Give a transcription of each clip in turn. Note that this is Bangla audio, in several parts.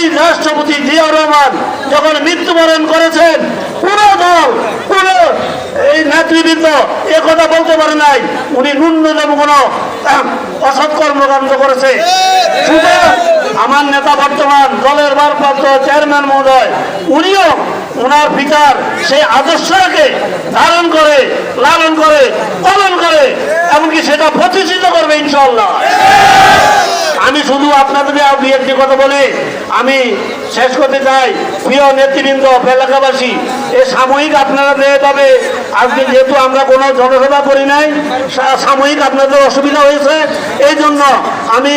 শহীদ রাষ্ট্রপতি জিয়াউর রহমান যখন মৃত্যুবরণ করেছেন, পুরো দল, পুরো এই নেতৃবৃন্দ এ কথা বলতে পারে নাই। উনি ন্যূনতম কোনো অসৎ কর্মকাণ্ড করেছে। আমার নেতা বর্তমান দলের ভারপ্রাপ্ত চেয়ারম্যান মহোদয়, উনিও ওনার পিতার সেই আদর্শকে ধারণ করে, লালন করে, পালন করে, এমনকি সেটা প্রতিষ্ঠিত করবে ইনশাল্লাহ আমি শুধু দুই একটি কথা বলে। আমি শেষ করতে চাই। প্রিয় নেতৃবৃন্দ, এলাকাবাসী, এ সাময়িক আপনারা দেয় তবে আজকে যেহেতু আমরা কোনো জনসভা করি নাই সাময়িক আপনাদের অসুবিধা হয়েছে। এই জন্য আমি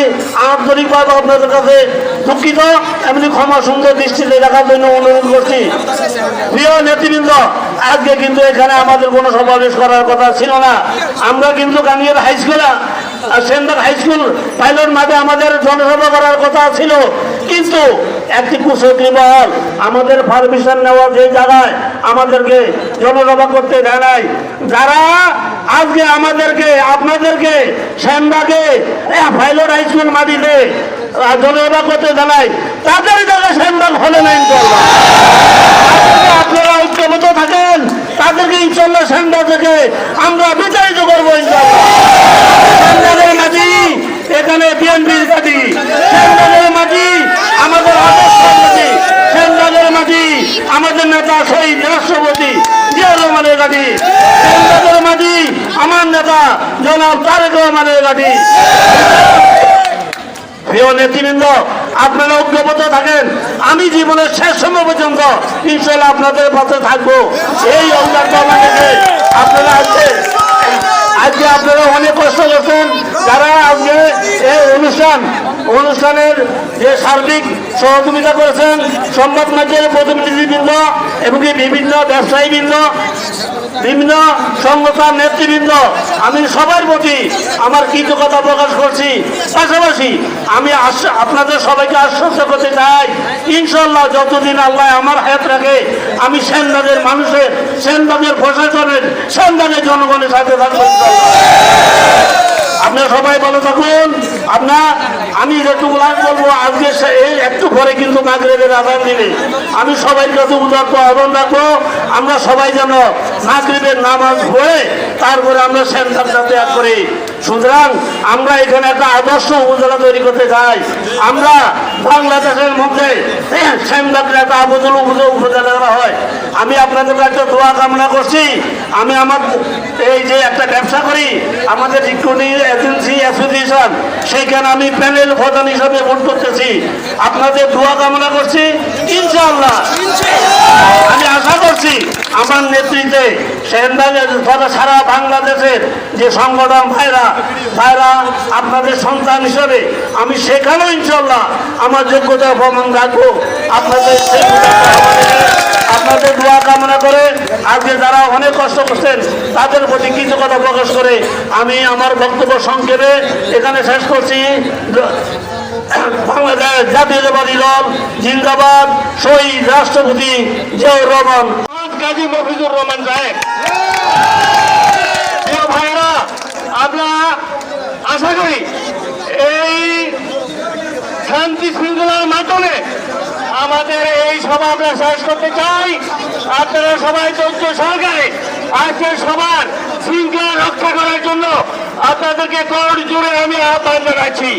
আন্তরিকভাবে আপনাদের কাছে দুঃখিত, এমনি ক্ষমা সুন্দর দৃষ্টিতে দেখার জন্য অনুরোধ করছি। প্রিয় নেতৃবৃন্দ, আজকে কিন্তু এখানে আমাদের কোনো সমাবেশ করার কথা ছিল না। আমরা কিন্তু গাঙ্গের হাই স্কুলে সেন্টার হাই স্কুল পাইলট মাঠে আমাদের জনসভা করার কথা ছিল। কিন্তু একটি কুশকী মহল আমাদের পারমিশন নেওয়া যে জায়গায় আমাদেরকে জনসভা করতে দেয় নাই। যারা আজকে আমাদেরকে, আপনাদেরকে সেনবাগে পাইলট হাই স্কুল মাটিতে জনসভা করতে দেয় তাদের জায়গায় সেনবাগ হলে না আপনারা ঐক্যবদ্ধ থাকেন, তাদেরকে ইনশাল্লাহ সেন্টার থেকে আমরা বিতাড়িত করব ইনশাল্লাহ সেন্টারের মাঝি এখানে বিএনপির মাটি সেন্টারের মাঝি আমাদের আদর্শের মাটি সেন্টারের মাটি আমাদের নেতা শহীদ রাষ্ট্রপতি, জিয়াউর রহমানের মাটি আমার নেতা, জনাব তারেক রহমানের গাড়ি প্রিয় নেতৃবৃন্দ, আপনারা ঐক্যবদ্ধ থাকেন। আমি জীবনের শেষ সময় পর্যন্ত ইনশাল্লাহ আপনাদের পাশে থাকব। এই অঙ্গার আমাদেরকে আপনারা আজকে আজকে আপনারা অনেক কষ্ট করছেন। যারা আজকে এই অনুষ্ঠান অনুষ্ঠানের যে সার্বিক সহযোগিতা করেছেন, সংবাদ মাধ্যমের প্রতিনিধিবৃন্দ এবং বিভিন্ন ব্যবসায়ীবৃন্দ, বিভিন্ন সংগঠন, নেতৃবৃন্দ, আমি সবার প্রতি আমার কৃতজ্ঞতা প্রকাশ করছি পাশাপাশি আমি আপনাদের সবাইকে আশ্বস্ত করতে চাই ইনশাল্লাহ যতদিন আল্লাহ আমার হায়াত রাখে, আমি সেনবাগের মানুষের সেনবাগের প্রশাসনের সেনবাগের জনগণের সাথে থাকব। আপনারা সবাই ভালো থাকুন আপনার আমি যেটুকু বলব আজকে এই একটু পরে কিন্তু নাগরিকের আদান দিবে। আমি সবাই কাছে উদার্ত আহ্বান রাখব, আমরা সবাই যেন নাগরিকের নামাজ পড়ে, তারপরে আমরা সেন্টারটা ত্যাগ করি। সুতরাং আমরা এখানে একটা আদর্শ উপজেলা তৈরি করতে চাই। আমরা বাংলাদেশের মধ্যে সেন্টারটা একটা আবদল উপজেলা হয়। আমি আপনাদের কাছে দোয়া কামনা করছি। আমি আমার এই যে একটা ব্যবসা করি, আমাদের রিক্রুটিং এজেন্সি অ্যাসোসিয়েশন সেইখানে আমি প্যানেল প্রধান হিসাবে ভোট করতেছি। আপনাদের দোয়া কামনা করছি। ইনশাআল্লাহ। আমি আশা করছি আমার নেতৃত্বে তথা সারা বাংলাদেশের যে সংগঠন ভাইরা ভাইরা আপনাদের সন্তান হিসাবে, আমি সেখানেও ইনশাল্লাহ আমার যোগ্যতা প্রমাণ রাখব। আপনাদের সেই যোগ্যতা আমাদের- আপনাদের দোয়া কামনা করে আজকে যারা অনেক কষ্ট করছেন, তাদের প্রতি কৃতজ্ঞতা প্রকাশ করে আমি আমার বক্তব্য সংক্ষেপে এখানে শেষ করছি। বাংলাদেশ জাতীয়তাবাদী দল জিন্দাবাদ, শহীদ রাষ্ট্রপতি জিয়াউর রহমান। কাজী মফিজুর রহমান ভাইরা আমরা আশা করি এই শান্তি শৃঙ্খলার মাধ্যমে আমাদের এই সভা আমরা শেষ করতে চাই। আপনারা সবাই চৌদ্দ সরকারে আজকে সবার শৃঙ্খলা রক্ষা করার জন্য আপনাদেরকে কর জুড়ে আমি আহ্বান জানাচ্ছি।